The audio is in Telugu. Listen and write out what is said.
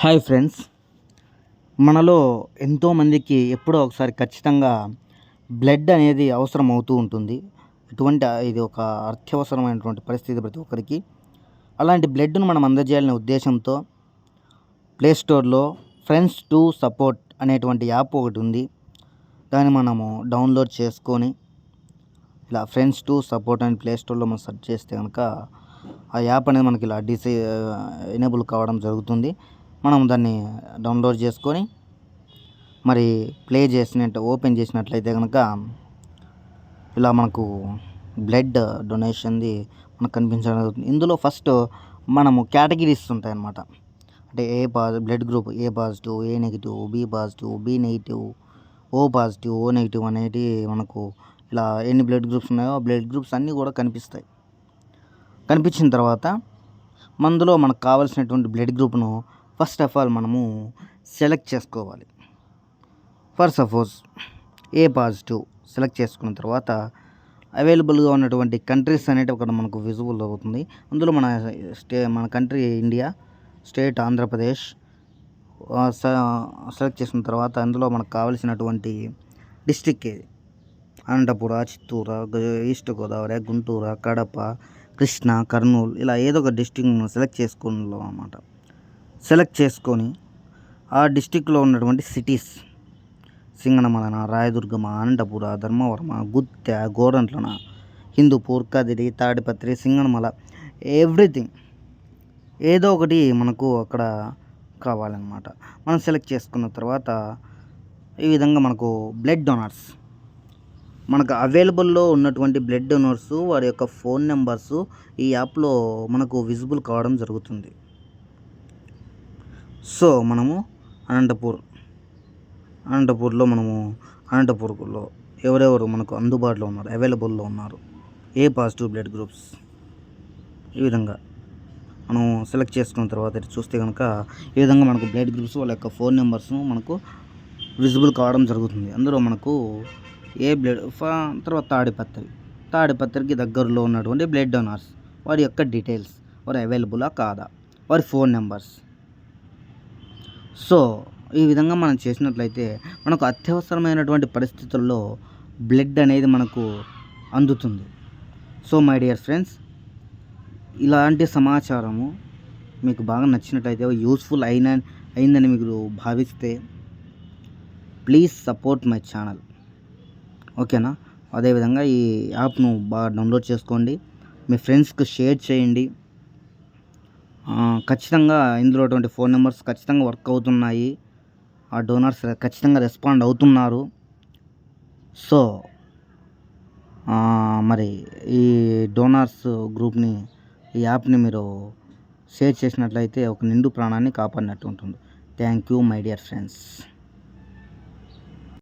Hi friends. మనలో ఎంతోమందికి ఎప్పుడో ఒకసారి ఖచ్చితంగా బ్లడ్ అనేది అవసరం అవుతూ ఉంటుంది. ఇటువంటి ఇది ఒక అత్యవసరమైనటువంటి పరిస్థితి ప్రతి ఒక్కరికి. అలాంటి బ్లడ్ను మనం అందజేయాలనే ఉద్దేశంతో ప్లే స్టోర్లో ఫ్రెండ్స్ టు సపోర్ట్ అనేటువంటి యాప్ ఒకటి ఉంది. దాన్ని మనము డౌన్లోడ్ చేసుకొని ఇలా ఫ్రెండ్స్ టు సపోర్ట్ అని ప్లే స్టోర్లో మనం సెర్చ్ చేస్తే కనుక ఆ యాప్ అనేది మనకి ఇలా డిసే ఎనేబుల్ కావడం జరుగుతుంది. మనం దాన్ని డౌన్లోడ్ చేసుకొని మరి ప్లే చేసినట్టు ఓపెన్ చేసినట్లయితే కనుక ఇలా మనకు బ్లడ్ డొనేషన్ది మనకు కనిపించడం జరుగుతుంది. ఇందులో ఫస్ట్ మనము కేటగిరీస్ ఉంటాయి అన్నమాట అంటే A positive blood group A positive A negative B positive B negative O positive O negative అనేది మనకు ఇలా ఎన్ని బ్లడ్ గ్రూప్స్ ఉన్నాయో బ్లడ్ గ్రూప్స్ అన్నీ కూడా కనిపిస్తాయి. కనిపించిన తర్వాత మందులో మనకు కావాల్సినటువంటి బ్లడ్ గ్రూప్ను ఫస్ట్ ఆఫ్ ఆల్ మనము సెలెక్ట్ చేసుకోవాలి. For suppose A positive select చేసుకున్న తర్వాత అవైలబుల్గా ఉన్నటువంటి కంట్రీస్ అనేవి ఒకటి మనకు విజిబుల్ అవుతుంది. అందులో మన స్టే మన country India state Andhra Pradesh select చేసిన తర్వాత అందులో మనకు కావలసినటువంటి డిస్టిక్ ఏది? అనంతపుర చిత్తూరు ఈస్ట్ గోదావరి గుంటూరు కడప కృష్ణ కర్నూలు ఇలా ఏదో ఒక డిస్టిక్ను సెలెక్ట్ చేసుకున్నాం అన్నమాట. సెలెక్ట్ చేసుకొని ఆ డిస్టిక్లో ఉన్నటువంటి సిటీస్ సింగనమలన రాయదుర్గమ అనంతపుర ధర్మవరమ గుత్తె గోరంట్లన హిందూపూర్ కదిరి తాడిపత్రి సింగనమల ఎవ్రీథింగ్ ఏదో ఒకటి మనకు అక్కడ కావాలన్నమాట. మనం సెలెక్ట్ చేసుకున్న తర్వాత ఈ విధంగా మనకు బ్లడ్ డొనర్స్ మనకు అవైలబుల్లో ఉన్నటువంటి బ్లడ్ డొనర్స్ వారి యొక్క ఫోన్ నెంబర్స్ ఈ యాప్లో మనకు విజిబుల్ కావడం జరుగుతుంది. సో మనము అనంతపూర్ అనంతపూర్లో మనము అనంతపూర్లో ఎవరెవరు మనకు అందుబాటులో ఉన్నారు అవైలబుల్లో ఉన్నారు ఏ పాజిటివ్ బ్లడ్ గ్రూప్స్ ఈ విధంగా మనం సెలెక్ట్ చేసుకున్న తర్వాత చూస్తే కనుక ఈ విధంగా మనకు బ్లడ్ గ్రూప్స్ వాళ్ళ యొక్క ఫోన్ నెంబర్స్ మనకు విజిబుల్ కావడం జరుగుతుంది. అందులో మనకు ఏ బ్లడ్ తర్వాత తాడిపత్రి తాడిపత్రికి దగ్గరలో ఉన్నటువంటి బ్లడ్ డొనర్స్ వారి యొక్క డీటెయిల్స్ వారు అవైలబులా కాదా వారి ఫోన్ నెంబర్స్ సో ఈ విధంగా మనం చేసినట్లయితే మనకు అత్యవసరమైనటువంటి పరిస్థితుల్లో బ్లడ్ అనేది మనకు అందుతుంది. సో మై డియర్ ఫ్రెండ్స్ ఇలాంటి సమాచారము మీకు బాగా నచ్చినట్లయితే యూస్ఫుల్ అయిన అయిందని మీరు భావిస్తే ప్లీజ్ సపోర్ట్ మై ఛానల్. ఓకేనా? అదేవిధంగా ఈ యాప్ను బాగా డౌన్లోడ్ చేసుకోండి. మీ ఫ్రెండ్స్కి షేర్ చేయండి. ఖచ్చితంగా ఇందులో అటువంటి ఫోన్ నెంబర్స్ ఖచ్చితంగా వర్క్ అవుతున్నాయి. ఆ డోనర్స్ ఖచ్చితంగా రెస్పాండ్ అవుతున్నారు. సో మరి ఈ డోనర్స్ గ్రూప్ని ఈ యాప్ని మీరు షేర్ చేసినట్లయితే ఒక నిండు ప్రాణాన్ని కాపాడినట్టు ఉంటుంది. Thank you my dear friends.